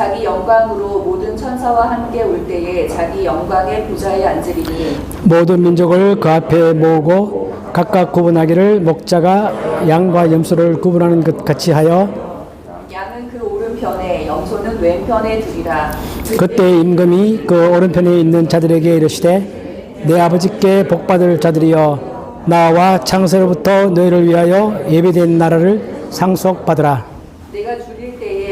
자기 영광으로 모든 천사와 함께 올 때에 자기 영광의 보좌에 앉으리니. 모든 민족을 그 앞에 모으고 각각 구분하기를 목자가 양과 염소를 구분하는 것 같이 하여 양은 그 오른편에 염소는 왼편에 두리라. 그때 임금이 그 오른편에 있는 자들에게 이르시되 내 아버지께 복받을 자들이여 나와 창세로부터 너희를 위하여 예비된 나라를 상속받으라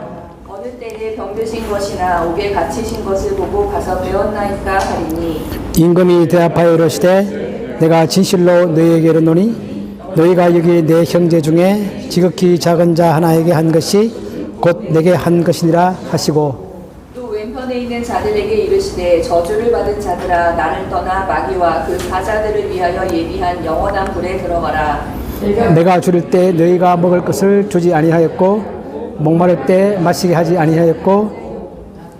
때에 것이나 옥에 갇히신 것을 보고 가서 배웠나이까 하리니. 임금이 대답하여 이르시되 내가 진실로 너희에게 이르노니 너희가 여기 내 형제 중에 지극히 작은 자 하나에게 한 것이 곧 내게 한 것이니라 하시고. 또 왼편에 있는 자들에게 이르시되 저주를 받은 자들아 나를 떠나 마귀와 그 사자들을 위하여 예비한 영원한 불에 들어가라. 내가 줄일 때 너희가 먹을 것을 주지 아니하였고 목마를 때 마시게 하지 아니하였고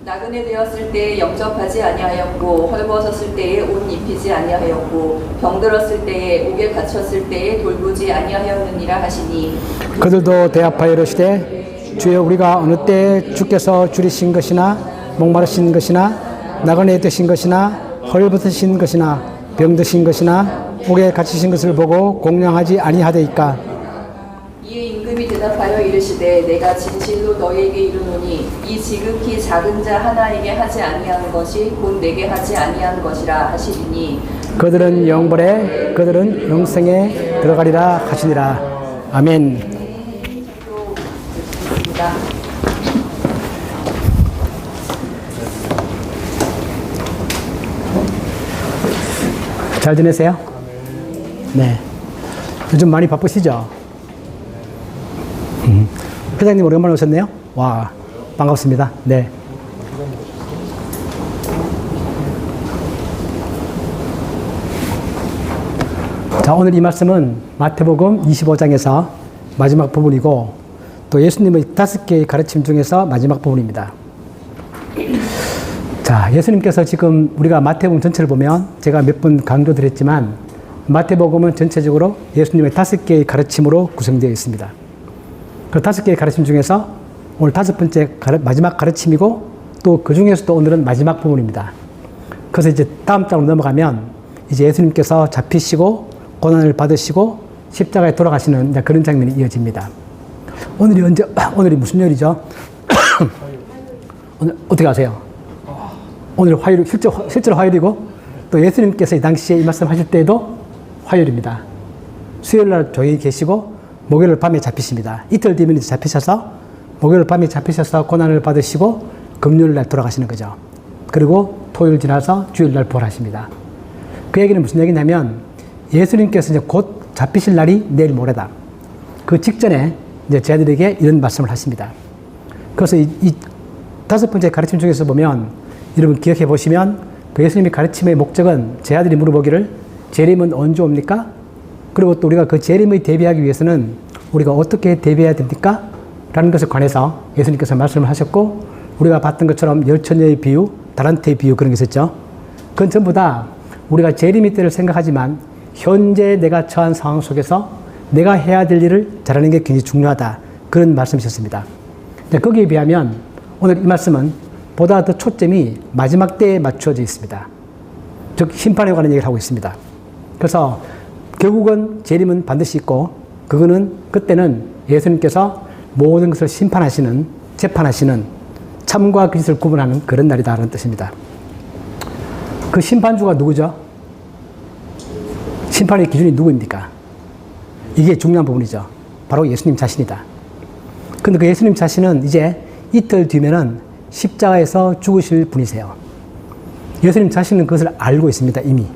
나그네 되었을 때에 영접하지 아니하였고 헐벗었을 때에 옷 입히지 아니하였고 병들었을 때에 옥에 갇혔을 때에 돌보지 아니하였느니라 하시니. 그들도 대합하여 이르시되 주여 우리가 어느 때 주께서 줄이신 것이나 목마르신 것이나 나그네 되신 것이나 헐벗으신 것이나 병드신 것이나 옥에 갇히신 것을 보고 공양하지 아니하되이까 대답하여 이르시되 내가 진실로 너희에게 이르노니 이 지극히 작은 자 하나에게 하지 아니한 것이 곧 내게 하지 아니한 것이라 하시리니 그들은 영벌에 그들은 영생에 들어가리라 하시니라 아멘. 잘 지내세요? 네 요즘 많이 바쁘시죠? 음. 회장님 오랜만에 오셨네요 와 반갑습니다 네 자, 오늘 이 말씀은 마태복음 25장에서 마지막 부분이고 또 예수님의 다섯 개의 가르침 중에서 마지막 부분입니다. 자, 예수님께서 지금 우리가 마태복음 전체를 보면 제가 몇 번 강조드렸지만 마태복음은 전체적으로 예수님의 다섯 개의 가르침으로 구성되어 있습니다. 그 다섯 개의 가르침 중에서 오늘 다섯 번째 가르, 마지막 가르침이고 또 그 중에서도 오늘은 마지막 부분입니다. 그래서 이제 다음 장으로 넘어가면 이제 예수님께서 잡히시고 고난을 받으시고 십자가에 돌아가시는 그런 장면이 이어집니다. 오늘이 언제, 오늘이 무슨 요일이죠? 오늘 어떻게 아세요? 오늘 화요일, 실제, 실제로 화요일이고 또 예수님께서 이 당시에 이 말씀 하실 때에도 화요일입니다. 수요일 날 조용히 계시고 목요일 밤에 잡히십니다. 이틀 뒤면 이제 잡히셔서 목요일 밤에 잡히셔서 고난을 받으시고 금요일 날 돌아가시는 거죠. 그리고 토요일 지나서 주일 날 부활하십니다. 그 얘기는 무슨 얘기냐면 예수님께서 이제 곧 잡히실 날이 내일 모레다. 그 직전에 이제 저희들에게 이런 말씀을 하십니다. 그래서 이, 이 다섯 번째 가르침 중에서 보면 여러분 기억해 보시면 그 예수님의 가르침의 목적은 제 아들이 물어보기를 재림은 언제 옵니까? 그리고 또 우리가 그 재림의 대비하기 위해서는 우리가 어떻게 대비해야 됩니까? 라는 것에 관해서 예수님께서 말씀을 하셨고 우리가 봤던 것처럼 열처녀의 비유, 다란테의 비유 그런 게 있었죠. 그건 전부 다 우리가 재림의 때를 생각하지만 현재 내가 처한 상황 속에서 내가 해야 될 일을 잘하는 게 굉장히 중요하다. 그런 말씀이셨습니다. 거기에 비하면 오늘 이 말씀은 보다 더 초점이 마지막 때에 맞춰져 있습니다. 즉 심판에 관한 얘기를 하고 있습니다. 그래서 결국은 재림은 반드시 있고 그거는 그때는 예수님께서 모든 것을 심판하시는 재판하시는 참과 거짓을 구분하는 그런 날이다라는 뜻입니다. 그 심판주가 누구죠? 심판의 기준이 누구입니까? 이게 중요한 부분이죠. 바로 예수님 자신이다. 근데 그 예수님 자신은 이제 이틀 뒤면은 십자가에서 죽으실 분이세요. 예수님 자신은 그것을 알고 있습니다, 이미.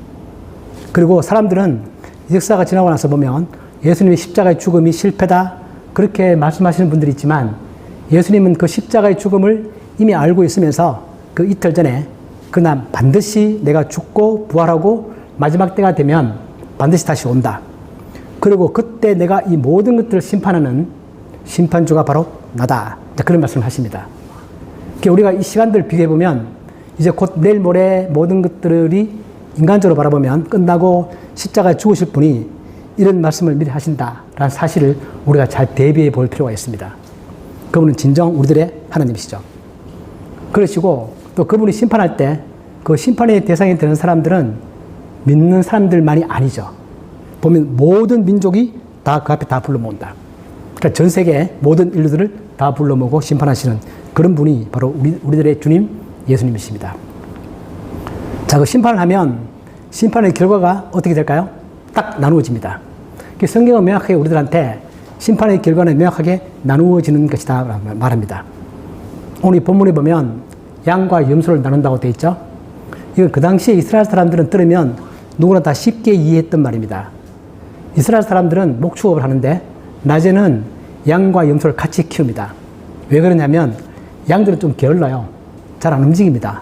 그리고 사람들은 역사가 지나고 나서 보면 예수님의 십자가의 죽음이 실패다. 그렇게 말씀하시는 분들이 있지만 예수님은 그 십자가의 죽음을 이미 알고 있으면서 그 이틀 전에 그날 반드시 내가 죽고 부활하고 마지막 때가 되면 반드시 다시 온다. 그리고 그때 내가 이 모든 것들을 심판하는 심판주가 바로 나다. 자, 그런 말씀을 하십니다. 우리가 이 시간들을 비교해 보면 이제 곧 내일 모레 모든 것들이 인간적으로 바라보면 끝나고 십자가에 죽으실 분이 이런 말씀을 미리 하신다라는 사실을 우리가 잘 대비해 볼 필요가 있습니다. 그분은 진정 우리들의 하나님이시죠. 그러시고 또 그분이 심판할 때 그 심판의 대상이 되는 사람들은 믿는 사람들만이 아니죠. 보면 모든 민족이 다 그 앞에 다 불러 모은다. 그러니까 전 세계 모든 인류들을 다 불러 모으고 심판하시는 그런 분이 바로 우리, 우리들의 주님 예수님이십니다. 자, 그 심판을 하면 심판의 결과가 어떻게 될까요? 딱 나누어집니다. 그 성경은 명확하게 우리들한테 심판의 결과는 명확하게 나누어지는 것이다 말합니다. 오늘 이 본문에 보면 양과 염소를 나눈다고 되어 있죠. 이건 그 당시에 이스라엘 사람들은 들으면 누구나 다 쉽게 이해했던 말입니다. 이스라엘 사람들은 목축업을 하는데 낮에는 양과 염소를 같이 키웁니다. 왜 그러냐면 양들은 좀 게을러요. 잘 안 움직입니다.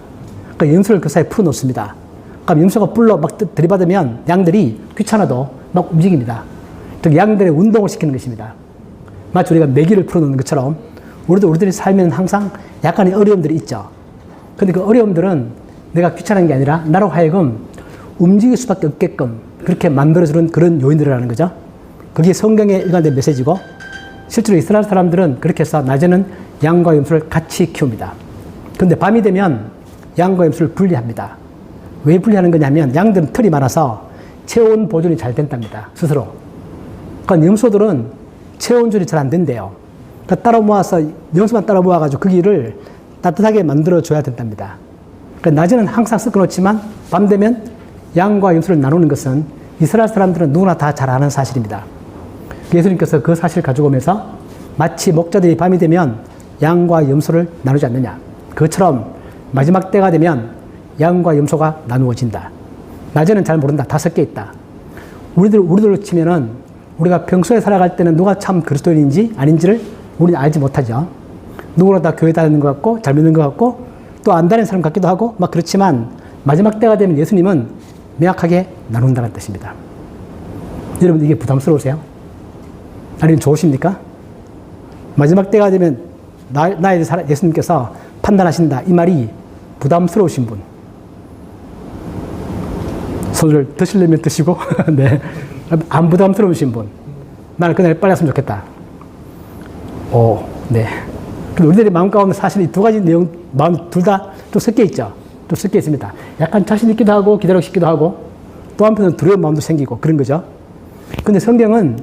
그러니까 염소를 그 사이에 풀어놓습니다. 그럼 염소가 불러 막 들- 들이받으면 양들이 귀찮아도 막 움직입니다. 즉 양들의 운동을 시키는 것입니다. 마치 우리가 메기를 풀어놓는 것처럼 우리도 우리들이 살면 항상 약간의 어려움들이 있죠. 근데 그 어려움들은 내가 귀찮은 게 아니라 나로 하여금 움직일 수밖에 없게끔 그렇게 만들어주는 그런 요인들이라는 거죠. 그게 성경의 일관된 메시지고 실제로 이스라엘 사람들은 그렇게 해서 낮에는 양과 염소를 같이 키웁니다. 근데 밤이 되면 양과 염소를 분리합니다. 왜 분리하는 거냐면 양들은 털이 많아서 체온 보존이 잘 된답니다. 스스로. 그러니까 염소들은 체온줄이 잘 안 된대요. 그러니까 따로 모아서 염소만 따로 모아가지고 그 길을 따뜻하게 만들어 줘야 된답니다. 그러니까 낮에는 항상 섞어놓지만 밤 되면 양과 염소를 나누는 것은 이스라엘 사람들은 누구나 다 잘 아는 사실입니다. 예수님께서 그 사실을 가지고 오면서 마치 목자들이 밤이 되면 양과 염소를 나누지 않느냐. 그것처럼 마지막 때가 되면 양과 염소가 나누어진다. 낮에는 잘 모른다. 다 섞여 있다. 우리들, 우리들로 치면은 우리가 평소에 살아갈 때는 누가 참 그리스도인인지 아닌지를 우리는 알지 못하죠. 누구나 다 교회 다니는 것 같고, 잘 믿는 것 같고, 또 안 다니는 사람 같기도 하고, 막 그렇지만 마지막 때가 되면 예수님은 명확하게 나눈다는 뜻입니다. 여러분, 이게 부담스러우세요? 아니면 좋으십니까? 마지막 때가 되면 나, 나에 대해 예수님께서 판단하신다. 이 말이 부담스러우신 분. 손을 드시려면 드시고, 네. 안 부담스러우신 분. 나는 그날 빨리 왔으면 좋겠다. 오, 네. 우리들의 마음 가운데 사실 이 두 가지 내용, 마음 둘 다 좀 섞여 있죠. 좀 섞여 있습니다. 약간 자신 있기도 하고, 기다리고 싶기도 하고, 또 한편은 두려운 마음도 생기고, 그런 거죠. 근데 성경은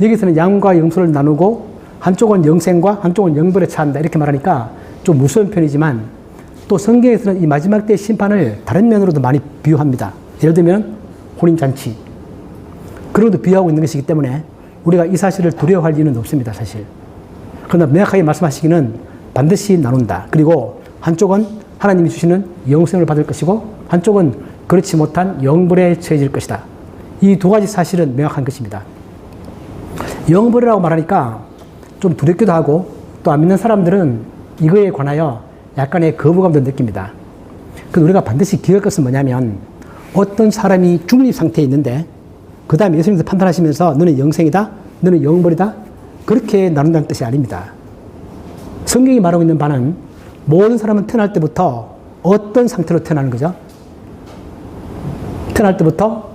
여기서는 양과 염소를 나누고, 한쪽은 영생과 한쪽은 영벌에 처한다. 이렇게 말하니까 좀 무서운 편이지만, 또 성경에서는 이 마지막 때의 심판을 다른 면으로도 많이 비유합니다. 예를 들면, 혼인잔치. 그로도 비유하고 있는 것이기 때문에 우리가 이 사실을 두려워할 이유는 없습니다, 사실. 그러나 명확하게 말씀하시기는 반드시 나눈다. 그리고 한쪽은 하나님이 주시는 영생을 받을 것이고 한쪽은 그렇지 못한 영벌에 처해질 것이다. 이 두 가지 사실은 명확한 것입니다. 영벌이라고 말하니까 좀 두렵기도 하고 또 안 믿는 사람들은 이거에 관하여 약간의 거부감도 느낍니다. 그 우리가 반드시 기억할 것은 뭐냐면 어떤 사람이 중립 상태에 있는데 그 다음에 예수님께서 판단하시면서 너는 영생이다, 너는 영벌이다 그렇게 나눈다는 뜻이 아닙니다. 성경이 말하고 있는 바는 모든 사람은 태어날 때부터 어떤 상태로 태어나는 거죠? 태어날 때부터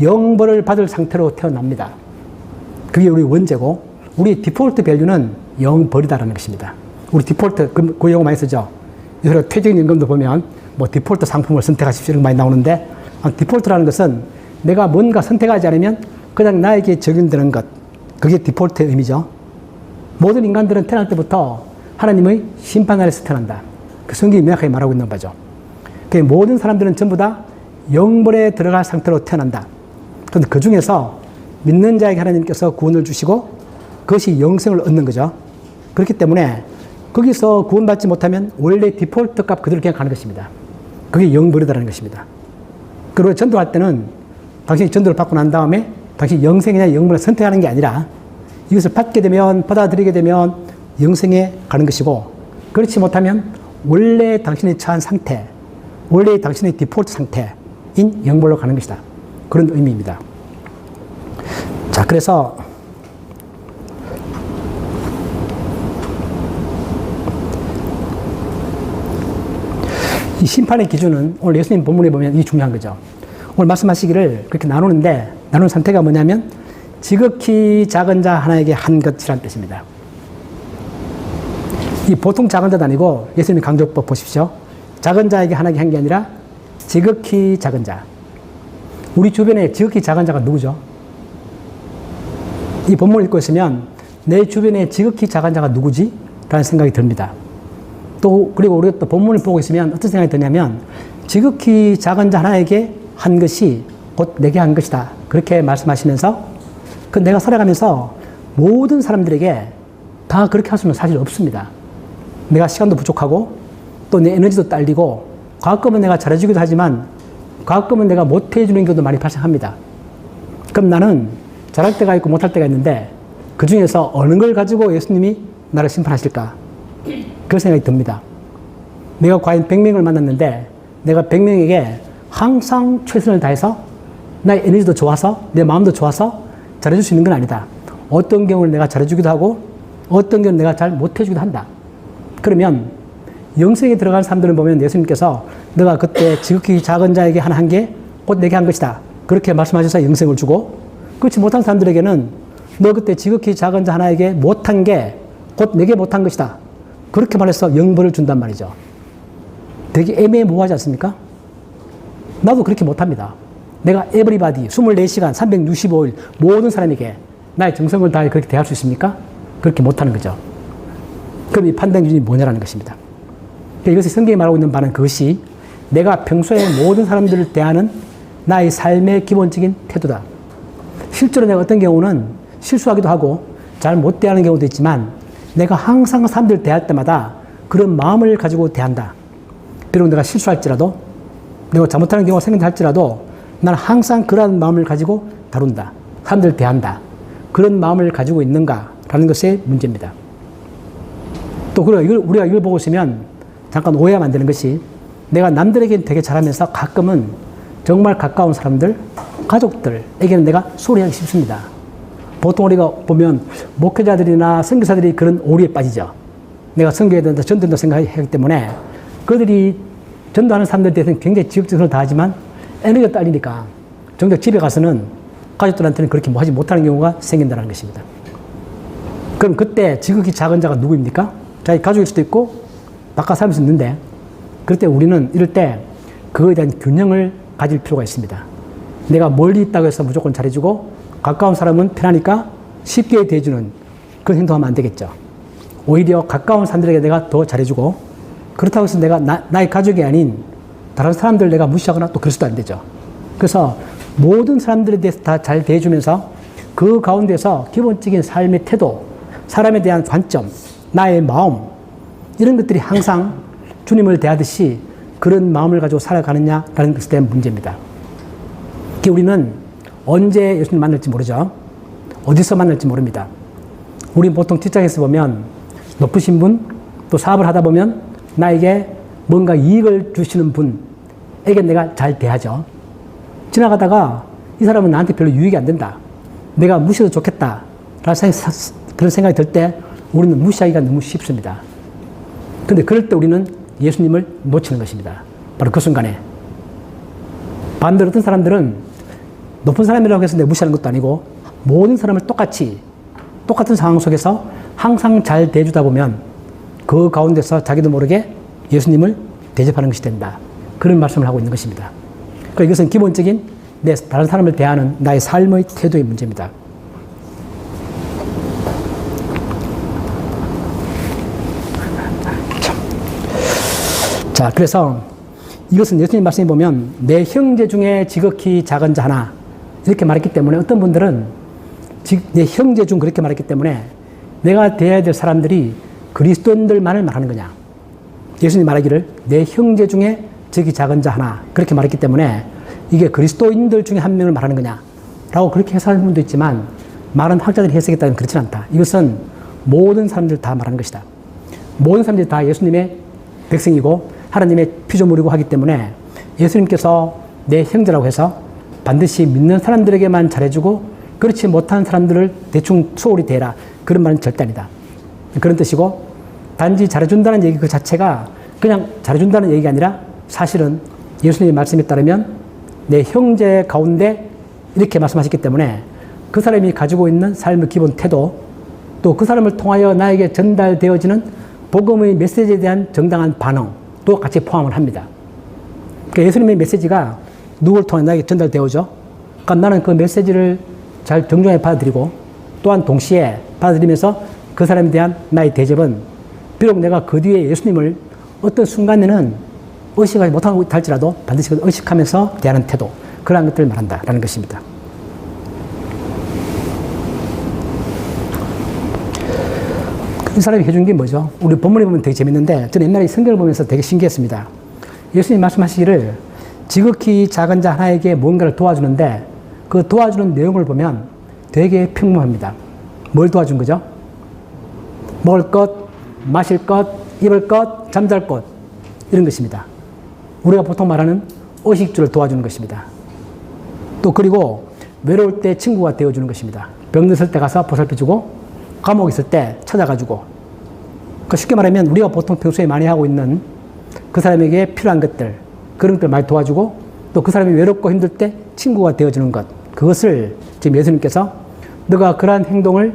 영벌을 받을 상태로 태어납니다. 그게 우리 원죄고 우리 디폴트 밸류는 영벌이다라는 것입니다. 우리 디폴트 그, 그 용어 많이 쓰죠. 그래서 퇴직연금도 보면 뭐 디폴트 상품을 선택하십시오 이런 거 많이 나오는데 아, 디폴트라는 것은 내가 뭔가 선택하지 않으면 그냥 나에게 적용되는 것 그게 디폴트의 의미죠. 모든 인간들은 태어날 때부터 하나님의 심판 아래서 태어난다. 그 성경이 명확하게 말하고 있는 거죠. 그 모든 사람들은 전부 다 영벌에 들어갈 상태로 태어난다. 그런데 그 중에서 믿는 자에게 하나님께서 구원을 주시고 그것이 영생을 얻는 거죠. 그렇기 때문에 거기서 구원받지 못하면 원래 디폴트 값 그대로 그냥 가는 것입니다. 그게 영벌이다라는 것입니다. 그리고 전도할 때는 당신이 전도를 받고 난 다음에 당신이 영생이냐 영벌을 선택하는 게 아니라 이것을 받게 되면 받아들이게 되면 영생에 가는 것이고 그렇지 못하면 원래 당신이 처한 상태, 원래 당신의 디폴트 상태인 영벌로 가는 것이다. 그런 의미입니다. 자, 그래서 이 심판의 기준은 오늘 예수님 본문에 보면 이 중요한 거죠. 오늘 말씀하시기를 그렇게 나누는데 나누는 상태가 뭐냐면 지극히 작은 자 하나에게 한 것이란 뜻입니다. 이 보통 작은 자도 아니고 예수님 강조법 보십시오. 작은 자에게 하나에게 한 게 아니라 지극히 작은 자. 우리 주변에 지극히 작은 자가 누구죠? 이 본문을 읽고 있으면 내 주변에 지극히 작은 자가 누구지? 라는 생각이 듭니다. 또 그리고 우리가 또 본문을 보고 있으면 어떤 생각이 드냐면 지극히 작은 자 하나에게 한 것이 곧 내게 한 것이다. 그렇게 말씀하시면서 그 내가 살아가면서 모든 사람들에게 다 그렇게 할 수는 사실 없습니다. 내가 시간도 부족하고 또 내 에너지도 딸리고 가끔은 내가 잘해주기도 하지만 가끔은 내가 못해주는 경우도 많이 발생합니다. 그럼 나는 잘할 때가 있고 못할 때가 있는데 그 중에서 어느 걸 가지고 예수님이 나를 심판하실까? 그 생각이 듭니다. 내가 과연 100명을 만났는데 내가 100명에게 항상 최선을 다해서 나의 에너지도 좋아서 내 마음도 좋아서 잘해줄 수 있는 건 아니다. 어떤 경우는 내가 잘해주기도 하고 어떤 경우는 내가 잘 못해주기도 한다. 그러면 영생에 들어간 사람들을 보면 예수님께서 너가 그때 지극히 작은 자에게 한 한 개 곧 내게 한 것이다. 그렇게 말씀하셔서 영생을 주고 그렇지 못한 사람들에게는 너 그때 지극히 작은 자 하나에게 못한 게 곧 내게 못한 것이다. 그렇게 말해서 영벌을 준단 말이죠. 되게 애매모호하지 않습니까? 나도 그렇게 못합니다. 내가 에브리바디 24시간 365일 모든 사람에게 나의 정성을 다해 그렇게 대할 수 있습니까? 그렇게 못하는 거죠. 그럼 이 판단 기준이 뭐냐라는 것입니다. 그러니까 이것이 성경이 말하고 있는 바는 그것이 내가 평소에 모든 사람들을 대하는 나의 삶의 기본적인 태도다. 실제로 내가 어떤 경우는 실수하기도 하고 잘 못 대하는 경우도 있지만 내가 항상 사람들 대할 때마다 그런 마음을 가지고 대한다. 비록 내가 실수할지라도 내가 잘못하는 경우가 생긴다 할지라도 나는 항상 그러한 마음을 가지고 다룬다. 사람들 대한다. 그런 마음을 가지고 있는가라는 것의 문제입니다. 또 그리고 이걸 우리가 이걸 보고 있으면 잠깐 오해하면 안 되는 것이 내가 남들에게 되게 잘하면서 가끔은 정말 가까운 사람들, 가족들에게는 내가 소리하기 쉽습니다. 보통 우리가 보면 목회자들이나 선교사들이 그런 오류에 빠지죠. 내가 선교해야 된다, 전도한다 생각하기 때문에 그들이 전도하는 사람들에 대해서는 굉장히 지극정성을 다하지만 에너지가 딸리니까 정작 집에 가서는 가족들한테는 그렇게 뭐 하지 못하는 경우가 생긴다는 것입니다. 그럼 그때 지극히 작은 자가 누구입니까? 자기 가족일 수도 있고 바깥 살수 있는데 그럴 때 우리는 이럴 때 그거에 대한 균형을 가질 필요가 있습니다. 내가 멀리 있다고 해서 무조건 잘해주고 가까운 사람은 편하니까 쉽게 대해주는 그런 행동하면 안 되겠죠. 오히려 가까운 사람들에게 내가 더 잘해주고 그렇다고 해서 내가 나, 나의 가족이 아닌 다른 사람들 내가 무시하거나 또 그럴 수도 안 되죠. 그래서 모든 사람들에 대해서 다 잘 대해주면서 그 가운데서 기본적인 삶의 태도, 사람에 대한 관점, 나의 마음, 이런 것들이 항상 주님을 대하듯이 그런 마음을 가지고 살아가느냐라는 것에 대한 문제입니다. 우리는 언제 예수님 만날지 모르죠. 어디서 만날지 모릅니다. 우리 보통 직장에서 보면 높으신 분, 또 사업을 하다 보면 나에게 뭔가 이익을 주시는 분에게 내가 잘 대하죠. 지나가다가 이 사람은 나한테 별로 유익이 안 된다. 내가 무시해도 좋겠다. 그런 생각이 들 때 우리는 무시하기가 너무 쉽습니다. 근데 그럴 때 우리는 예수님을 놓치는 것입니다. 바로 그 순간에. 반대로 어떤 사람들은 높은 사람이라고 해서 내 무시하는 것도 아니고 모든 사람을 똑같이 똑같은 상황 속에서 항상 잘 대주다 보면 그 가운데서 자기도 모르게 예수님을 대접하는 것이 된다. 그런 말씀을 하고 있는 것입니다. 그러니까 이것은 기본적인 내 다른 사람을 대하는 나의 삶의 태도의 문제입니다. 자, 그래서 이것은 예수님 말씀에 보면 내 형제 중에 지극히 작은 자 하나 이렇게 말했기 때문에 어떤 분들은 내 형제 중 그렇게 말했기 때문에 내가 대해야 될 사람들이 그리스도인들만을 말하는 거냐. 예수님 말하기를 내 형제 중에 지극히 작은 자 하나 그렇게 말했기 때문에 이게 그리스도인들 중에 한 명을 말하는 거냐. 라고 그렇게 해석하는 분도 있지만 많은 학자들이 해석했다면 그렇지는 않다. 이것은 모든 사람들 다 말하는 것이다. 모든 사람들이 다 예수님의 백성이고 하나님의 피조물이고 하기 때문에 예수님께서 내 형제라고 해서 반드시 믿는 사람들에게만 잘해주고 그렇지 못한 사람들을 대충 소홀히 대라 그런 말은 절대 아니다. 그런 뜻이고 단지 잘해준다는 얘기 그 자체가 그냥 잘해준다는 얘기가 아니라 사실은 예수님의 말씀에 따르면 내 형제 가운데 이렇게 말씀하셨기 때문에 그 사람이 가지고 있는 삶의 기본 태도 또 그 사람을 통하여 나에게 전달되어지는 복음의 메시지에 대한 정당한 반응도 같이 포함을 합니다. 그러니까 예수님의 메시지가 누구를 통해 나에게 전달되어져? 그러니까 나는 그 메시지를 잘 정중하게 받아들이고 또한 동시에 받아들이면서 그 사람에 대한 나의 대접은 비록 내가 그 뒤에 예수님을 어떤 순간에는 의식하지 못하고 할지라도 반드시 의식하면서 대하는 태도 그러한 것들을 말한다라는 것입니다. 이 사람이 해준 게 뭐죠? 우리 본문에 보면 되게 재밌는데 저는 옛날에 이 성경을 보면서 되게 신기했습니다. 예수님 말씀하시기를 지극히 작은 자 하나에게 뭔가를 도와주는데 그 도와주는 내용을 보면 되게 평범합니다. 뭘 도와준 거죠? 먹을 것, 마실 것, 입을 것, 잠잘 것 이런 것입니다. 우리가 보통 말하는 의식주를 도와주는 것입니다. 또 그리고 외로울 때 친구가 되어주는 것입니다. 병든 때 가서 보살펴주고 감옥에 있을 때 찾아가지고 그 쉽게 말하면 우리가 보통 평소에 많이 하고 있는 그 사람에게 필요한 것들 그런 것들 많이 도와주고 또 그 사람이 외롭고 힘들 때 친구가 되어주는 것 그것을 지금 예수님께서 너가 그러한 행동을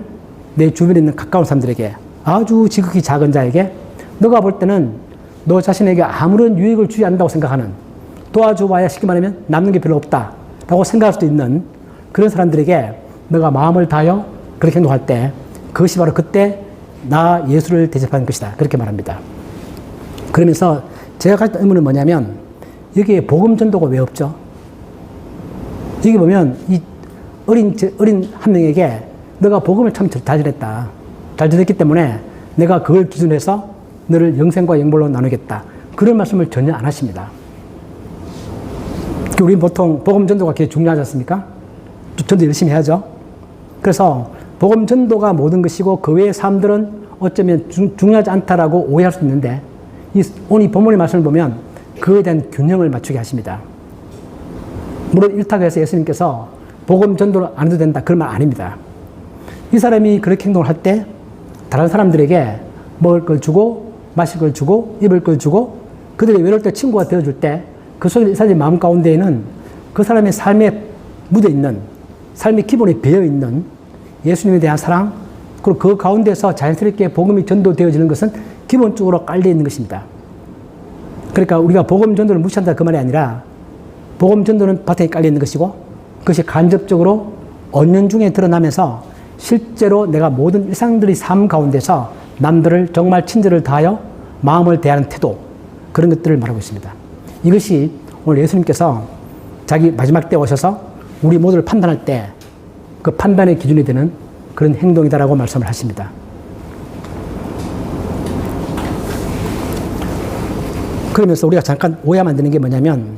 내 주변에 있는 가까운 사람들에게 아주 지극히 작은 자에게 너가 볼 때는 너 자신에게 아무런 유익을 주지 않는다고 생각하는 도와줘봐야 쉽게 말하면 남는 게 별로 없다 라고 생각할 수도 있는 그런 사람들에게 너가 마음을 다하여 그렇게 행동할 때 그것이 바로 그때 나 예수를 대접하는 것이다. 그렇게 말합니다. 그러면서 제가 가졌던 의문은 뭐냐면 여기에 복음 전도가 왜 없죠? 여기 보면 이 어린 제- 어린 한 명에게 너가 복음을 참 잘 전했다. 잘 전했기 때문에 내가 그걸 기준해서 너를 영생과 영벌로 나누겠다. 그런 말씀을 전혀 안 하십니다. 우리 보통 복음 전도가 굉장히 중요하지 않습니까? 전도 열심히 해야죠. 그래서 복음 전도가 모든 것이고 그 외의 삶들은 어쩌면 중, 중요하지 않다라고 오해할 수 있는데 이, 오늘 이 본문의 말씀을 보면 그에 대한 균형을 맞추게 하십니다. 물론 일타고 해서 예수님께서 복음 전도를 안 해도 된다 그런 말 아닙니다. 이 사람이 그렇게 행동을 할 때 다른 사람들에게 먹을 걸 주고 마실 걸 주고 입을 걸 주고 그들이 외로울 때 친구가 되어줄 때 그 속에 이 사람의 마음 가운데에는 그 사람의 삶에 묻어 있는 삶의 기본에 배어 있는 예수님에 대한 사랑 그리고 그 가운데서 자연스럽게 복음이 전도되어지는 것은 기본적으로 깔려 있는 것입니다. 그러니까 우리가 복음 전도를 무시한다 그 말이 아니라 복음 전도는 바탕에 깔려 있는 것이고 그것이 간접적으로 언년 중에 드러나면서 실제로 내가 모든 일상들의 삶 가운데서 남들을 정말 친절을 다하여 마음을 대하는 태도 그런 것들을 말하고 있습니다. 이것이 오늘 예수님께서 자기 마지막 때 오셔서 우리 모두를 판단할 때 그 판단의 기준이 되는 그런 행동이다라고 말씀을 하십니다. 그러면서 우리가 잠깐 안 되는 게 뭐냐면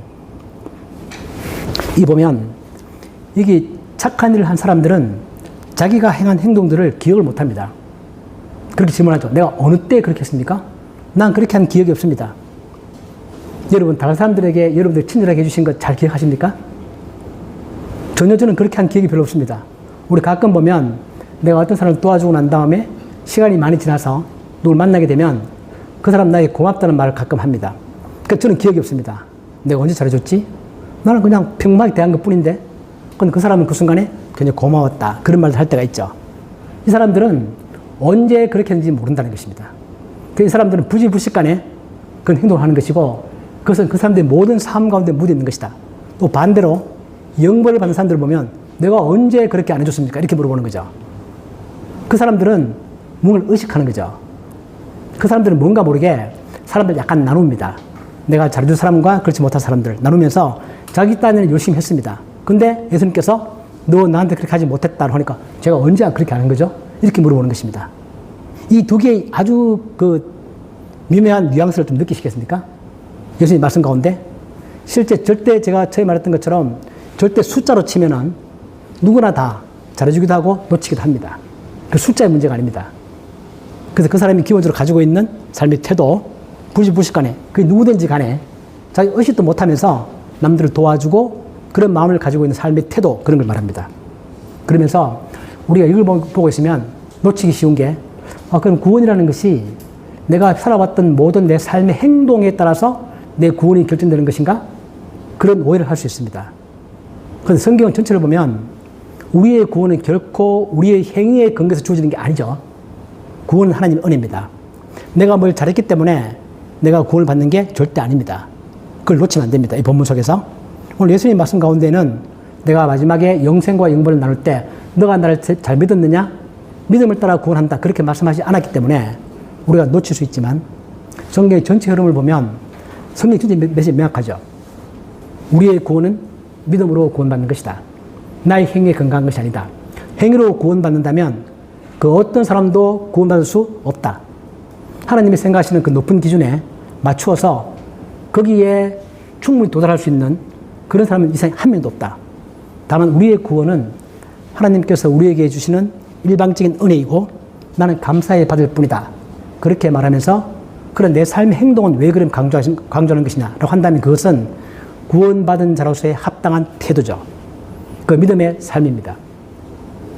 이 보면 이게 착한 일을 한 사람들은 자기가 행한 행동들을 기억을 못 합니다. 그렇게 질문하죠. 내가 어느 때 그렇게 했습니까? 난 그렇게 한 기억이 없습니다. 여러분, 다른 사람들에게 여러분들 친절하게 해주신 것 잘 기억하십니까? 전혀 저는 그렇게 한 기억이 별로 없습니다. 우리 가끔 보면 내가 어떤 사람을 도와주고 난 다음에 시간이 많이 지나서 누굴 만나게 되면 그 사람 나에게 고맙다는 말을 가끔 합니다. 그 저는 기억이 없습니다. 내가 언제 잘해줬지? 나는 그냥 평범하게 대한 것 뿐인데. 근데 그 사람은 그 순간에 굉장히 고마웠다. 그런 말을 할 때가 있죠. 이 사람들은 언제 그렇게 했는지 모른다는 것입니다. 그 이 사람들은 부지불식 간에 그런 행동을 하는 것이고 그것은 그 사람들의 모든 삶 가운데 묻어 있는 것이다. 또 반대로 영벌을 받는 사람들을 보면 내가 언제 그렇게 안 해줬습니까? 이렇게 물어보는 거죠. 그 사람들은 뭔가를 의식하는 거죠. 그 사람들은 뭔가 모르게 사람들 약간 나눕니다. 내가 잘해준 사람과 그렇지 못한 사람들 나누면서 자기 딴에는 열심히 했습니다. 근데 예수님께서 너 나한테 그렇게 하지 못했다 하니까 제가 언제 그렇게 하는 거죠? 이렇게 물어보는 것입니다. 이 두 개의 아주 그 미묘한 뉘앙스를 좀 느끼시겠습니까? 예수님 말씀 가운데 실제 절대 제가 처음에 말했던 것처럼 절대 숫자로 치면은 누구나 다 잘해주기도 하고 놓치기도 합니다. 그 숫자의 문제가 아닙니다. 그래서 그 사람이 기본적으로 가지고 있는 삶의 태도 부시부시 간에 그 누구든지 간에 자기 의식도 못하면서 남들을 도와주고 그런 마음을 가지고 있는 삶의 태도 그런 걸 말합니다. 그러면서 우리가 이걸 보- 보고 있으면 놓치기 쉬운 게 아, 그럼 구원이라는 것이 내가 살아왔던 모든 내 삶의 행동에 따라서 내 구원이 결정되는 것인가? 그런 오해를 할 수 있습니다. 그런데 성경 전체를 보면 우리의 구원은 결코 우리의 행위에 근거해서 주어지는 게 아니죠. 구원은 하나님의 은혜입니다. 내가 뭘 잘했기 때문에 내가 구원을 받는 게 절대 아닙니다. 그걸 놓치면 안 됩니다. 이 본문 속에서. 오늘 예수님 말씀 가운데는 내가 마지막에 영생과 영벌을 나눌 때 너가 나를 제- 잘 믿었느냐? 믿음을 따라 구원한다. 그렇게 말씀하지 않았기 때문에 우리가 놓칠 수 있지만 성경의 전체 흐름을 보면 성경 전체 메시지 명확하죠. 우리의 구원은 믿음으로 구원받는 것이다. 나의 행위에 근거한 것이 아니다. 행위로 구원받는다면 그 어떤 사람도 구원받을 수 없다. 하나님이 생각하시는 그 높은 기준에 맞추어서 거기에 충분히 도달할 수 있는 그런 사람은 이상에 한 명도 없다. 다만 우리의 구원은 하나님께서 우리에게 주시는 일방적인 은혜이고 나는 감사해 받을 뿐이다. 그렇게 말하면서 그런 내 삶의 행동은 왜 그럼 강조하는 것이냐라고 한다면 그것은 구원받은 자로서의 합당한 태도죠. 그 믿음의 삶입니다.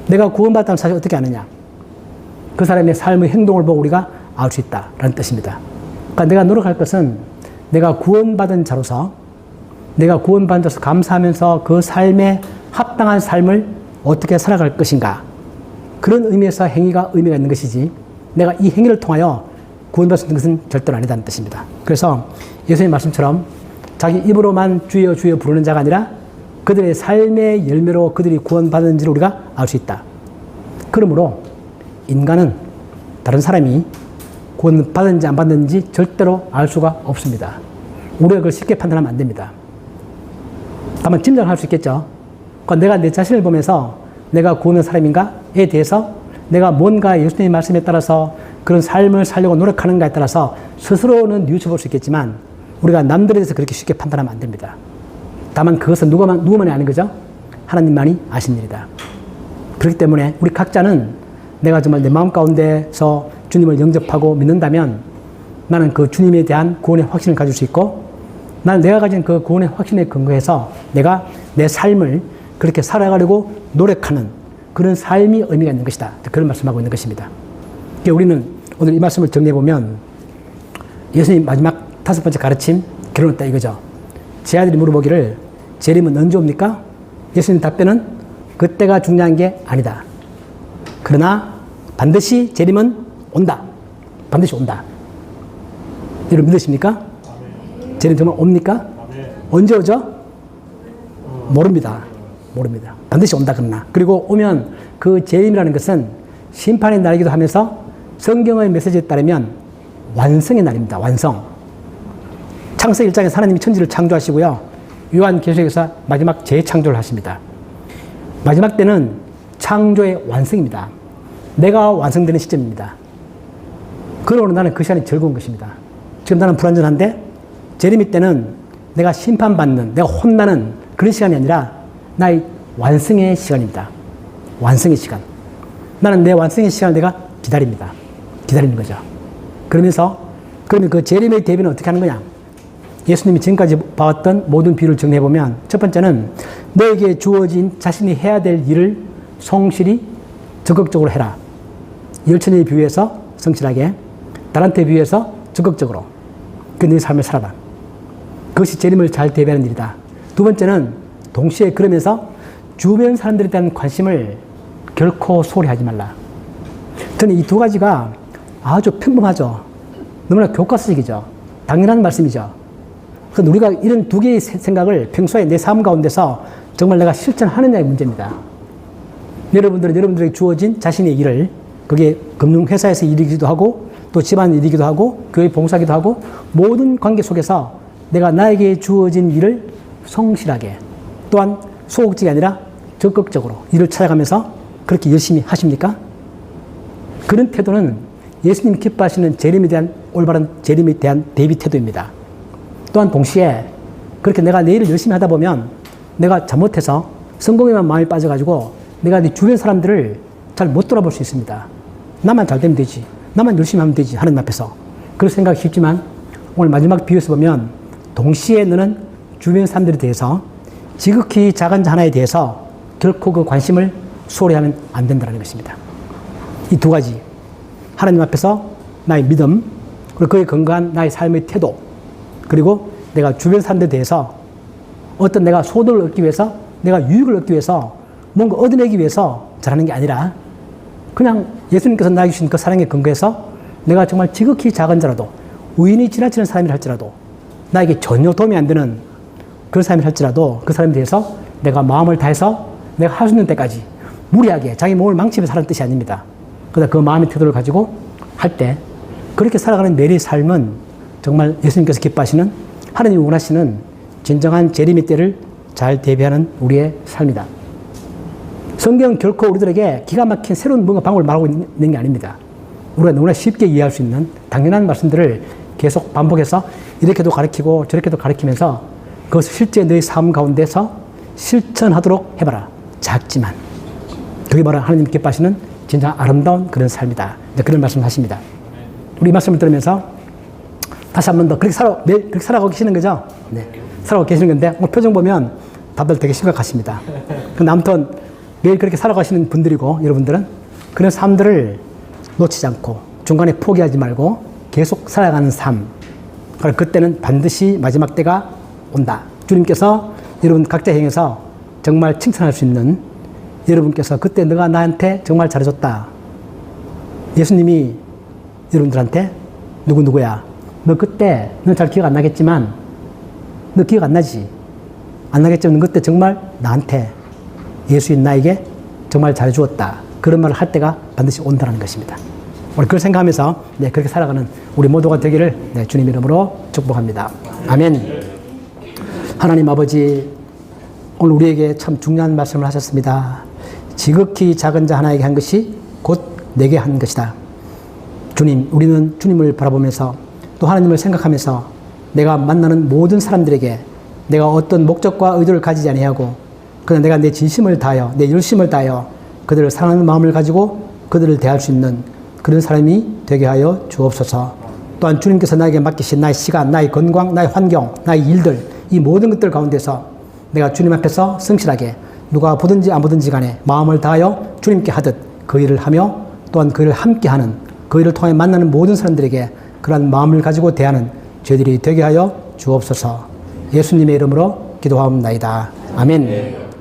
내가 구원받았다는 사실 어떻게 아느냐? 그 사람의 삶의 행동을 보고 우리가 알 수 있다라는 뜻입니다. 그러니까 내가 노력할 것은 내가 구원받은 자로서 내가 구원받은 자로서 감사하면서 그 삶에 합당한 삶을 어떻게 살아갈 것인가. 그런 의미에서 행위가 의미가 있는 것이지 내가 이 행위를 통하여 구원받을 수 있는 것은 절대로 아니다는 뜻입니다. 그래서 예수님 말씀처럼 자기 입으로만 주여 주여 부르는 자가 아니라 그들의 삶의 열매로 그들이 구원받는지를 우리가 알 수 있다. 그러므로 인간은 다른 사람이 구원받는지 안 받는지 절대로 알 수가 없습니다. 우리가 그걸 쉽게 판단하면 안 됩니다. 다만 짐작할 수 있겠죠. 그러니까 내가 내 자신을 보면서 내가 구원한 사람인가에 대해서 내가 뭔가 예수님의 말씀에 따라서 그런 삶을 살려고 노력하는가에 따라서 스스로는 뉘우쳐 수 있겠지만 우리가 남들에 대해서 그렇게 쉽게 판단하면 안 됩니다. 다만 그것은 누구만, 누구만이 아는 거죠? 하나님만이 일이다. 그렇기 때문에 우리 각자는 내가 정말 내 마음 가운데서 주님을 영접하고 믿는다면 나는 그 주님에 대한 구원의 확신을 가질 수 있고 나는 내가 가진 그 구원의 확신에 근거해서 내가 내 삶을 그렇게 살아가려고 노력하는 그런 삶이 의미가 있는 것이다. 그런 말씀하고 있는 것입니다. 우리는 오늘 이 말씀을 정리해보면 예수님 마지막 다섯 번째 가르침 결론했다 이거죠. 제 아들이 물어보기를 재림은 언제 옵니까? 예수님 답변은 그때가 중요한 게 아니다. 그러나 반드시 재림은 온다. 반드시 온다. 여러분 믿으십니까? 재림 정말 옵니까? 언제 오죠? 모릅니다. 모릅니다. 반드시 온다 그러나. 그리고 오면 그 재림이라는 것은 심판의 날이기도 하면서 성경의 메시지에 따르면 완성의 날입니다. 완성. 창세기 1장에서 하나님이 천지를 창조하시고요. 요한 계시록에서 마지막 재창조를 하십니다. 마지막 때는 창조의 완성입니다. 내가 완성되는 시점입니다. 그러므로 나는 그 시간이 즐거운 것입니다. 지금 나는 불완전한데 재림이 때는 내가 심판받는, 내가 혼나는 그런 시간이 아니라 나의 완성의 시간입니다. 완성의 시간. 나는 내 완성의 시간을 내가 기다립니다. 기다리는 거죠. 그러면서 그러면 그 재림의 대비는 어떻게 하는 거냐? 예수님이 지금까지 봐왔던 모든 비유를 정리해 보면 첫 번째는 너에게 주어진 자신이 해야 될 일을 성실히 적극적으로 해라. 열천의 비유에서 성실하게, 달란트의 비유에서 적극적으로 그네 삶을 살아라. 그것이 재림을 잘 대비하는 일이다. 두 번째는 동시에 그러면서 주변 사람들에 대한 관심을 결코 소홀히 하지 말라. 저는 이 두 가지가 아주 평범하죠. 너무나 교과서적이죠. 당연한 말씀이죠. 그래서 우리가 이런 두 개의 세- 생각을 평소에 내 삶 가운데서 정말 내가 실천하느냐의 문제입니다. 여러분들은 여러분들에게 주어진 자신의 일을 그게 금융회사에서 일이기도 하고 또 집안 일이기도 하고 교회 봉사기도 하고 모든 관계 속에서 내가 나에게 주어진 일을 성실하게 또한 소극적이 아니라 적극적으로 일을 찾아가면서 그렇게 열심히 하십니까? 그런 태도는 예수님이 기뻐하시는 재림에 대한 올바른 재림에 대한 대비 태도입니다. 또한 동시에 그렇게 내가 내 일을 열심히 하다 보면 내가 잘못해서 성공에만 마음이 빠져가지고 내가 내 주변 사람들을 잘 못 돌아볼 수 있습니다. 나만 잘 되면 되지. 나만 열심히 하면 되지. 하는 앞에서. 그런 생각이 쉽지만 오늘 마지막 비유에서 보면 동시에 너는 주변 사람들에 대해서 지극히 작은 자 하나에 대해서 결코 그 관심을 소홀히 하면 안 된다는 것입니다. 이 두 가지. 하나님 앞에서 나의 믿음, 그리고 그에 건강한 나의 삶의 태도, 그리고 내가 주변 사람들에 대해서 어떤 내가 소득을 얻기 위해서, 내가 유익을 얻기 위해서, 뭔가 얻어내기 위해서 잘하는 게 아니라, 그냥 예수님께서 나에게 주신 그 사랑에 근거해서 내가 정말 지극히 작은 자라도, 우연히 지나치는 사람이라 할지라도, 나에게 전혀 도움이 안 되는 그런 사람이 할지라도 그 사람에 대해서 내가 마음을 다해서 내가 할 수 있는 때까지 무리하게 자기 몸을 망치면서 사는 뜻이 아닙니다. 그러나 그 마음의 태도를 가지고 할 때 그렇게 살아가는 내리의 삶은 정말 예수님께서 기뻐하시는 하나님이 원하시는 진정한 재림의 때를 잘 대비하는 우리의 삶이다. 성경 결코 우리들에게 기가 막힌 새로운 뭔가 방법을 말하고 있는 게 아닙니다. 우리가 너무나 쉽게 이해할 수 있는 당연한 말씀들을 계속 반복해서 이렇게도 가르치고 저렇게도 가르치면서 그것을 실제 너의 삶 가운데서 실천하도록 해봐라. 작지만. 그게 바로 하나님 기뻐하시는 진짜 아름다운 그런 삶이다. 그런 말씀 하십니다. 우리 이 말씀을 들으면서 다시 한 번 더 그렇게 살아, 매일 그렇게 살아가고 계시는 거죠? 네. 살아가고 계시는 건데, 오늘 표정 보면 다들 되게 심각하십니다. 근데 아무튼 매일 그렇게 살아가시는 분들이고, 여러분들은 그런 삶들을 놓치지 않고 중간에 포기하지 말고 계속 살아가는 삶. 그럼 그때는 반드시 마지막 때가 온다. 주님께서 여러분 각자 행해서 정말 칭찬할 수 있는 여러분께서 그때 너가 나한테 정말 잘해줬다. 예수님이 여러분들한테 누구 누구야? 너 그때 너 잘 기억 안 나겠지만 너 기억 안 나지? 안 나겠지만 너 그때 정말 나한테 예수인 나에게 정말 잘해주었다. 그런 말을 할 때가 반드시 온다는 것입니다. 우리 그걸 생각하면서 네, 그렇게 살아가는 우리 모두가 되기를 네, 주님 이름으로 축복합니다. 아멘. 하나님 아버지 오늘 우리에게 참 중요한 말씀을 하셨습니다. 지극히 작은 자 하나에게 한 것이 곧 내게 한 것이다. 주님, 우리는 주님을 바라보면서 또 하나님을 생각하면서 내가 만나는 모든 사람들에게 내가 어떤 목적과 의도를 가지지 아니하고 그러나 내가 내 진심을 다하여 내 열심을 다하여 그들을 사랑하는 마음을 가지고 그들을 대할 수 있는 그런 사람이 되게 하여 주옵소서. 또한 주님께서 나에게 맡기신 나의 시간, 나의 건강, 나의 환경, 나의 일들 이 모든 것들 가운데서 내가 주님 앞에서 성실하게 누가 보든지 안 보든지 간에 마음을 다하여 주님께 하듯 그 일을 하며 또한 그 일을 함께 하는 그 일을 통해 만나는 모든 사람들에게 그러한 마음을 가지고 대하는 저희들이 되게 하여 주옵소서. 예수님의 이름으로 기도하옵나이다. 아멘.